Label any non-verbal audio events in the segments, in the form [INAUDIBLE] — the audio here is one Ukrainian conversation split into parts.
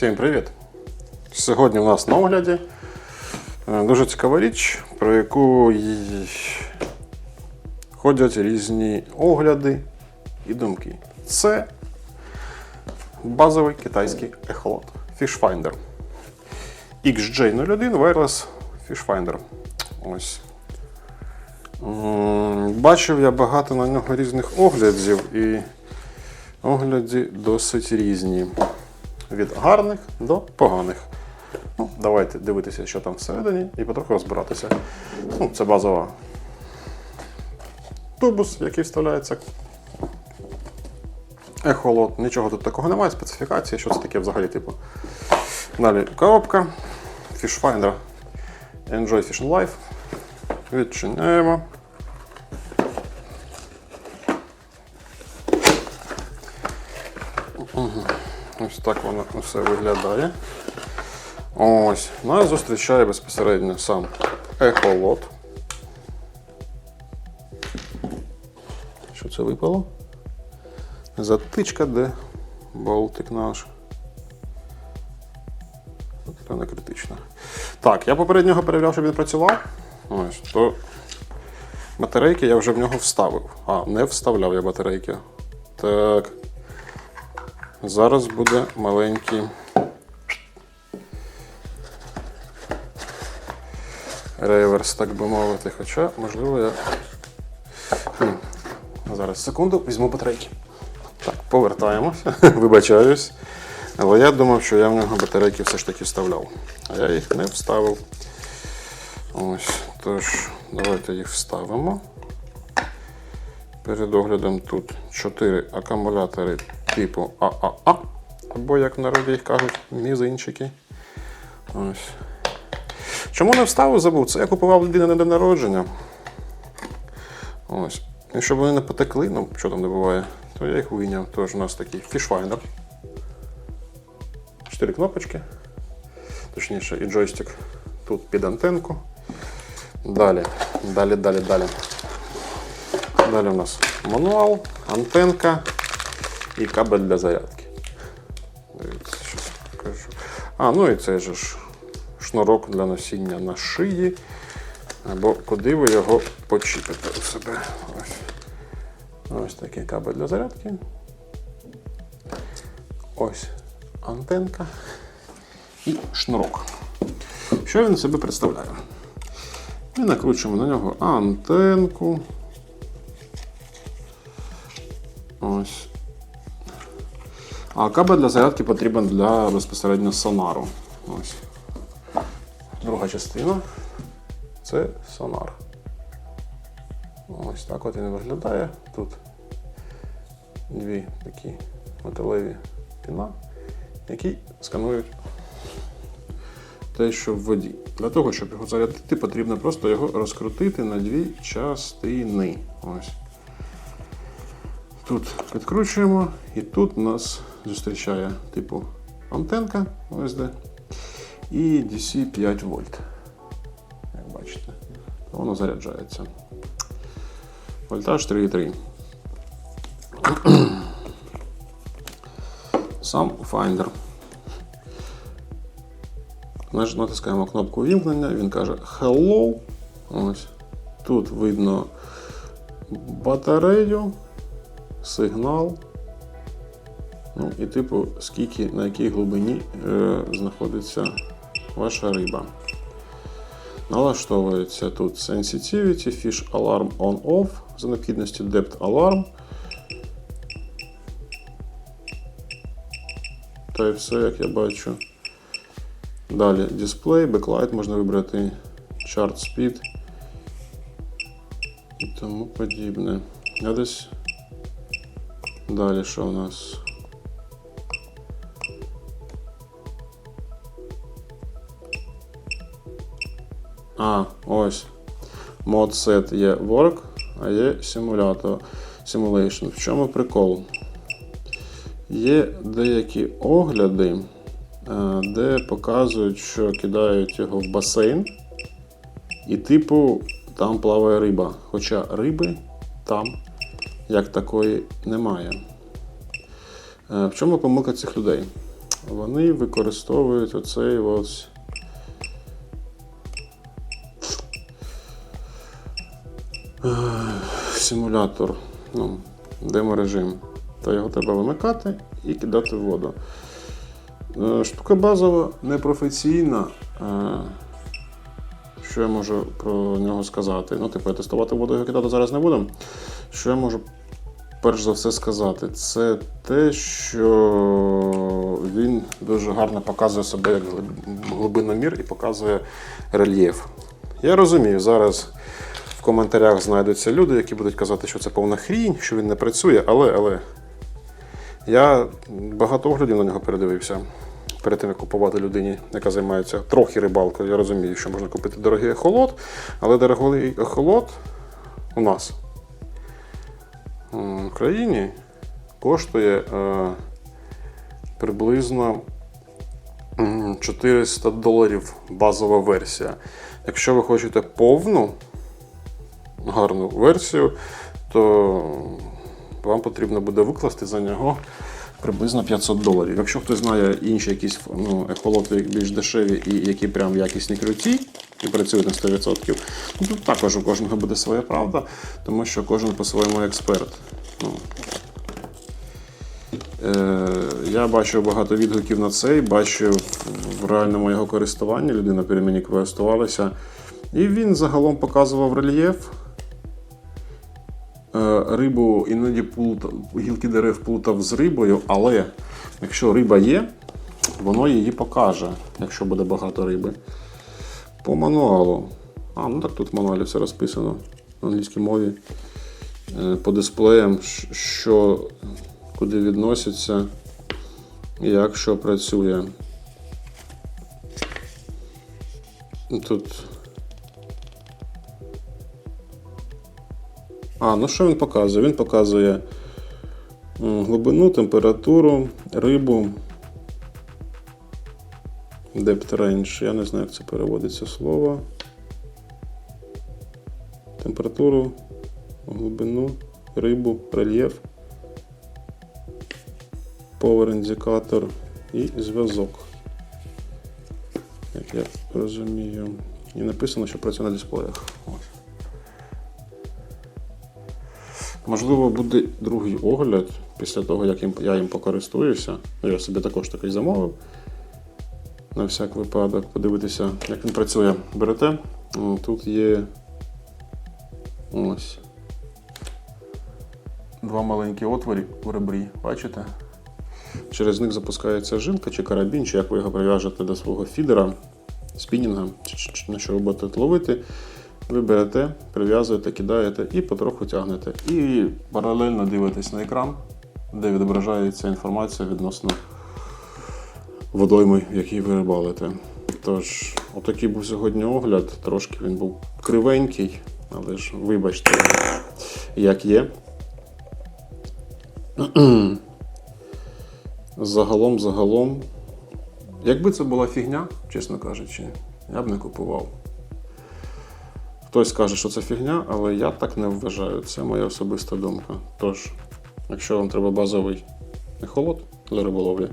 Всім привіт! Сьогодні у нас на огляді е, дуже цікава річ, про яку ходять різні огляди і думки. Це базовий китайський ехолот Fish Finder. XJ01 Wireless Fish Finder. Ось. Бачив я багато на нього різних оглядів, і огляді досить різні. Від гарних до поганих. Ну, давайте дивитися, що там всередині, і потроху розбиратися. Ну, це базова тубус, який вставляється. Ехолот. Нічого тут такого немає, специфікації, що це таке взагалі, типу. Далі коробка. Fishfinder. Enjoy Fishing Life. Відчиняємо. Ось так воно все виглядає. Ось, нас зустрічає безпосередньо сам ехолот. Що це випало? Затичка, де болтик наш. Це не критично. Так, я попереднього перевіряв, щоб він працював. Ось, то батарейки я вже в нього вставив. А, не вставляв я батарейки. Так. Зараз буде маленький реверс, так би мовити. Хоча, можливо, я. Зараз секунду, візьму батарейки. Так, повертаємося. [LAUGHS] Вибачаюсь. Але я думав, що я в нього батарейки все ж таки вставляв. А я їх не вставив. Ось. Тож, давайте їх вставимо. Перед оглядом тут 4 акумулятори типу ААА, або, як в народі їх кажуть, мізинчики. Ось. Чому не вставив, забув? Це я купував людини на день народження. Ось. І щоб вони не потекли, ну що там не буває, то я їх вийняв. Тож у нас такий фішфайнер. Чотири кнопочки. Точніше, і джойстик тут під антенку. Далі, далі, далі, далі. Далі у нас мануал, антенка і кабель для зарядки. Дивіться, щось покажу. А, ну і цей же ж шнурок для носіння на шиї. Або куди ви його почіпите у себе. Ось. Ось такий кабель для зарядки. Ось антенка і шнурок. Що він себе представляє? Ми накручуємо на нього антенку. Ось. А кабель для зарядки потрібен для безпосередньо сонару. Ось. Друга частина це сонар. Ось так от він виглядає. Тут дві такі металеві піна, які сканують те, що в воді. Для того, щоб його зарядити, потрібно просто його розкрутити на дві частини. Ось. Тут підкручуємо, і тут у нас зустрічає типу антенка ОСД і DC 5 вольт. Як бачите, воно заряджається. Вольтаж 3,3. Сам Finder. Наж- Натискаємо кнопку вімкнення, він каже Hello. Ось. Тут видно батарею, сигнал. І типу, скільки, на якій глибині е, знаходиться ваша риба. Налаштовується тут Sensitivity, Fish Alarm On-Off, за необхідністю Depth Alarm. Та й все, як я бачу. Далі дисплей, беклайт можна вибрати Chart Speed і тому подібне. Я десь далі що у нас? А, ось. Мод set є Work, а є Simulator Simulation. В чому прикол? Є деякі огляди, е, де показують, що кидають його в басейн, і, типу, там плаває риба. Хоча риби там як такої немає. Е, В чому помилка цих людей? вони використовують оцей ось. Симулятор, ну, деморежим. Та його треба вимикати і кидати в воду. Е, Штука базова, непрофесійна. Е, Що я можу про нього сказати? Ну, типу, я тестувати воду його кидати зараз не будемо. Що я можу перш за все сказати? Це те, що він дуже гарно показує себе як глибиномір і показує рельєф. Я розумію, зараз коментарях знайдуться люди, які будуть казати, що це повна хрінь, що він не працює, але, але я багато оглядів на нього передивився. Перед тим, як купувати людині, яка займається трохи рибалкою, я розумію, що можна купити дорогий ехолот, але дорогий ехолот у нас в країні коштує е, приблизно 400 доларів базова версія. Якщо ви хочете повну гарну версію, то вам потрібно буде викласти за нього приблизно 500 доларів. Якщо хтось знає інші якісь ну, ехолоти більш дешеві і які прям якісні круті і працюють на 100%, ну, також у кожного буде своя правда, тому що кожен по-своєму експерт. Ну, Е, Я бачив багато відгуків на цей, бачив в реальному його користуванні, людина при мені користувалася. І він загалом показував рельєф. Е, Рибу іноді гілки дерев плутав з рибою, але якщо риба є, воно її покаже, якщо буде багато риби. По мануалу. А, ну так тут в мануалі все розписано на англійській мові. Е, По дисплеям, що куди відноситься і як що працює. Тут. А, ну що він показує? Він показує глибину, температуру, рибу. Depth range. Я не знаю, як це переводиться слово. Температуру, глибину, рибу, рельєф, power індикатор і зв'язок. Як я розумію. І написано, що працює на дисплеях. Ось. Можливо, буде другий огляд після того, як я їм покористуюся. Ну, Я собі також такий замовив. На всяк випадок, подивитися, як він працює. Берете. Тут є ось. Два маленькі отворі у ребрі, бачите? Через них запускається жилка чи карабін, чи як ви його прив'яжете до свого фідера, спінінга, чи, на що ви будете ловити. Ви берете, прив'язуєте, кидаєте і потроху тягнете. І паралельно дивитесь на екран, де відображається інформація відносно водойми, в якій ви рибалите. Тож, отакий був сьогодні огляд. Трошки він був кривенький, але ж вибачте, як є. Загалом, загалом. Якби це була фігня, чесно кажучи, я б не купував. Хтось каже, що це фігня, але я так не вважаю. Це моя особиста думка. Тож, якщо вам треба базовий ехолот для риболовлі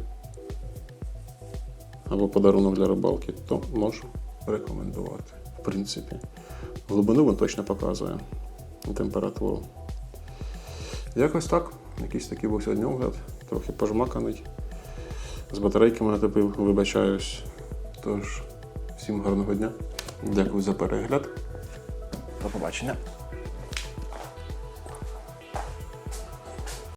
або подарунок для рибалки, то можу рекомендувати. В принципі, глибину він точно показує температуру. Якось так. Якийсь такий був сьогодні огляд, трохи пожмаканий. З батарейками натопив, вибачаюсь. Тож, всім гарного дня. Дякую за перегляд. До побачення.